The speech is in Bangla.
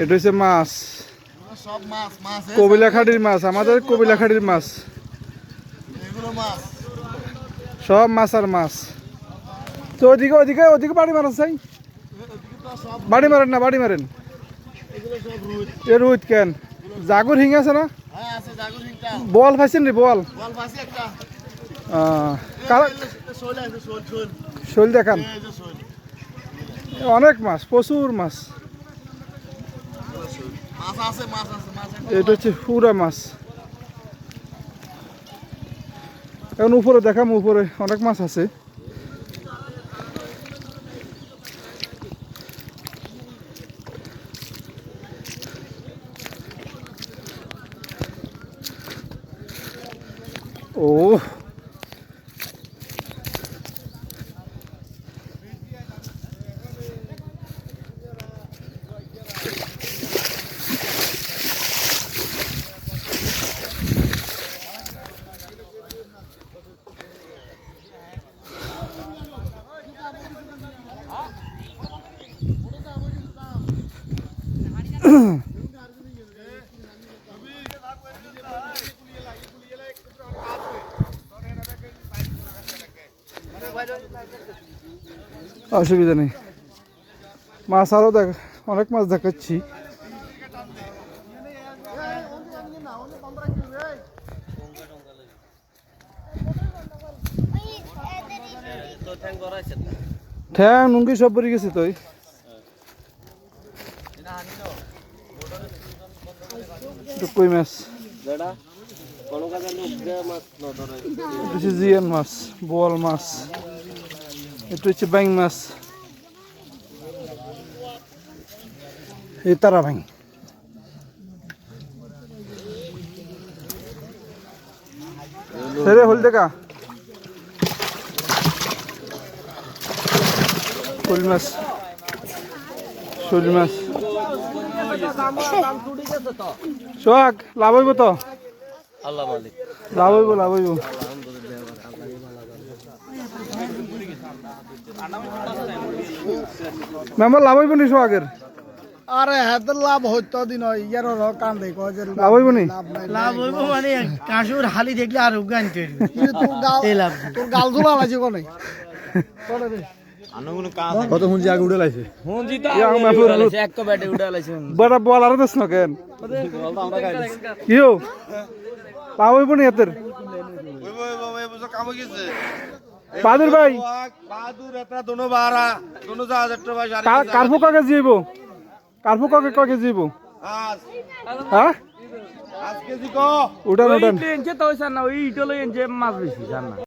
এটা হচ্ছে মাছ। সব মাছ, আমাদের কবিলাখাড়ির মাছ। সব মাছ আর মাছ। তো ওদিকে ওদিকে ওদিকে বাড়ি মারেন চাই বাড়ি মারেন না, বাড়ি মারেন। এ রুইত কেন? জাগুর হিং আছে না? বল ফাইছেন নি বল। শোল দেখান। অনেক মাছ প্রচুর মাছ। এটা হচ্ছে পুরা মাছ। এখন উপরে দেখাম উপরে অনেক মাছ আছে। ও অসুবিধা নেই। মাছ আরও দেখ অনেক মাছ দেখাচ্ছি। ঠ্যাং নুঙ্গি সব পরে গেছে তুই। কই মাছ? জিয়ান মাছ বোয়াল মাছ। এটা হচ্ছে ব্যাং মাছ। এই তারা ব্যাং সেরে হল দেখা। শোল মাছ। শোল মাছ। সোহাগ লাভ হইব তো? আল্লাহ মালিক। লাভ হইব লাভ হইব। মেম্বার লাভ হইব নি সোহাগের? আরে হাতে লাভ হইতো দিন ইয়ার কান দেই কয় যে লাভ হইব নি? লাভ হইব মানে কাশুর হালি দেখলে আর উগান তৈরি। তোর গাল তোর গাল কোনে? কত হুঁজি আগে উঠে লাইছে? হুঁজি তো আমার পুরো লুট। এক ব্যাটে উঠে লাইছে বড় না কেন? বাদুর ভাই এটা দোনো বারা দোনো যা হাজার কাকে কাকে কাকে হ্যাঁ উঠান উঠান এনছে তো না ওই ইটলো এনছে মাছ বেশি জান না?